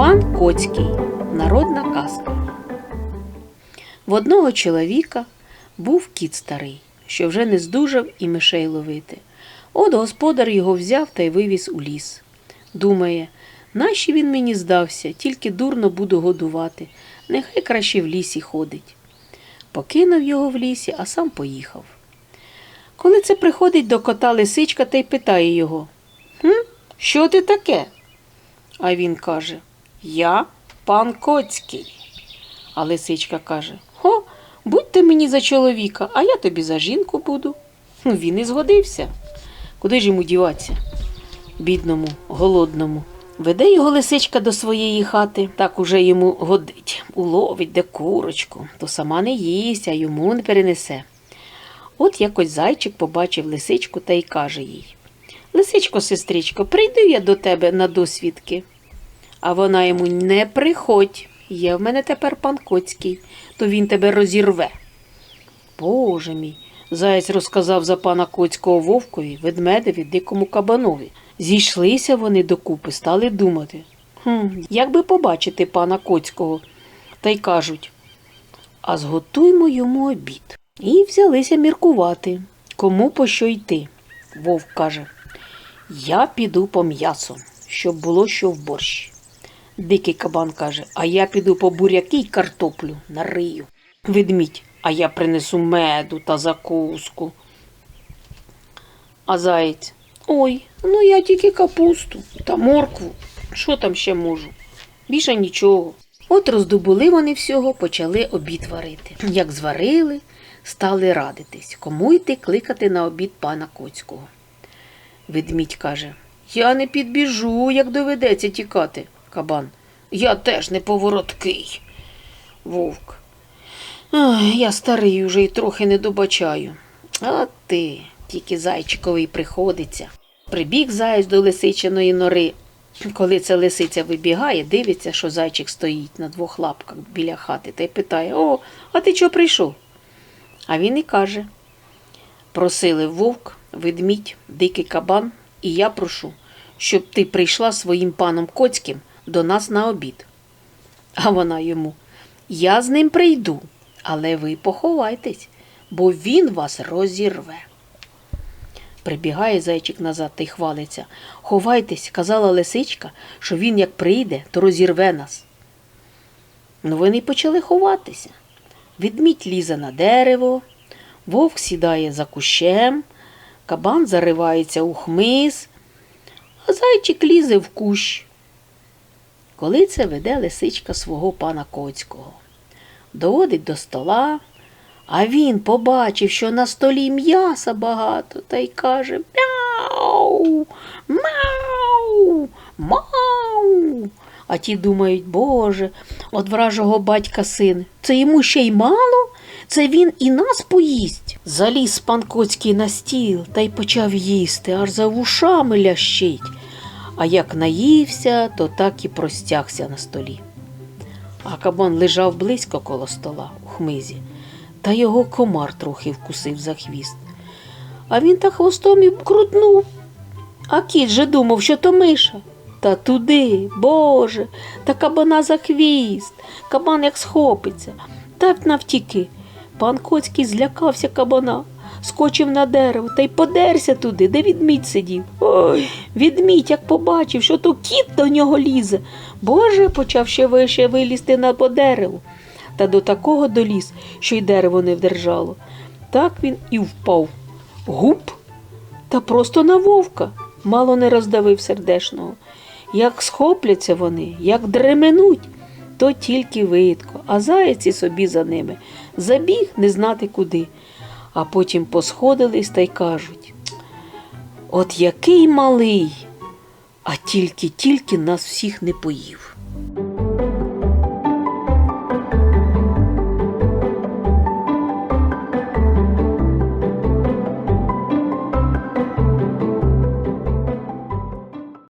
Пан Коцький. Народна казка. В одного чоловіка був кіт старий, що вже не здужав і мишей ловити. От господар його взяв та й вивіз у ліс. Думає, нащо він мені здався, тільки дурно буду годувати. Нехай краще в лісі ходить. Покинув його в лісі, а сам поїхав. Коли це приходить до кота лисичка та й питає його: Хм, що ти таке? А він каже: Я пан Коцький. А лисичка каже: Хо, будьте мені за чоловіка, а я тобі за жінку буду. Він і згодився. Куди ж йому діватися? Бідному, голодному. Веде його лисичка до своєї хати, так уже йому годить. Уловить де курочку, то сама не їсть, а йому не перенесе. От якось зайчик побачив лисичку та й каже їй: Лисичко, сестричко, прийду я до тебе на досвідки. А вона йому не приходь. Є в мене тепер пан Коцький, то він тебе розірве. Боже мій, заєць розказав за пана Коцького вовкові, ведмедеві, дикому кабанові. Зійшлися вони докупи, стали думати. Хм, як би побачити пана Коцького? Та й кажуть, а зготуймо йому обід. І взялися міркувати, кому по що йти. Вовк каже, я піду по м'ясо, щоб було що в борщ. Дикий кабан каже, а я піду по буряки й картоплю нарию. Ведмідь, а я принесу меду та закуску. А заєць, ой, ну я тільки капусту та моркву. Що там ще можу? Більше нічого. От роздобули вони всього, почали обід варити. Як зварили, стали радитись, кому йти кликати на обід пана Коцького. Ведмідь каже: Я не підбіжу, як доведеться тікати. Кабан. Я теж не повороткий. Вовк. Я старий уже і трохи не добачаю. А ти, тільки зайчиковий приходиться. Прибіг заєць до лисичиної нори. Коли ця лисиця вибігає, дивиться, що зайчик стоїть на двох лапках біля хати та й питає: О, а ти чого прийшов? А він і каже: Просили вовк, ведмідь, дикий кабан, і я прошу, щоб ти прийшла своїм паном Коцьким до нас на обід. А вона йому: Я з ним прийду, але ви поховайтесь, бо він вас розірве. Прибігає зайчик назад та й хвалиться. Ховайтесь, казала лисичка, що він як прийде, то розірве нас. Ну вони почали ховатися. Відмідь лізе на дерево, вовк сідає за кущем, кабан заривається у хмиз, а зайчик лізе в кущ. Коли це веде лисичка свого пана Коцького. Доводить до стола, а він побачив, що на столі м'яса багато, та й каже Мяу, мяу, мау. А ті думають, Боже, от вражого батька син, це йому ще й мало? Це він і нас поїсть. Заліз пан Коцький на стіл та й почав їсти, аж за вушами лящить. А як наївся, то так і простягся на столі. А кабан лежав близько коло стола у хмизі, та його комар трохи вкусив за хвіст. А він так хвостом і крутнув. А кіт же думав, що то миша. Та туди, Боже, та кабана за хвіст, кабан як схопиться, так навтіки. Пан Коцький злякався кабана, скочив на дерево та й подерся туди, де відмідь сидів. Ой, відмідь, як побачив, що то кіт до нього лізе. Боже, почав ще вище вилізти на по дереву. Та до такого доліз, що й дерево не вдержало. Так він і впав. Гуп та просто на вовка, мало не роздавив сердешного. Як схопляться вони, як дременуть, то тільки видко, а заяці собі за ними. Забіг не знати куди. А потім посходились та й кажуть: От який малий, а тільки-тільки нас всіх не поїв.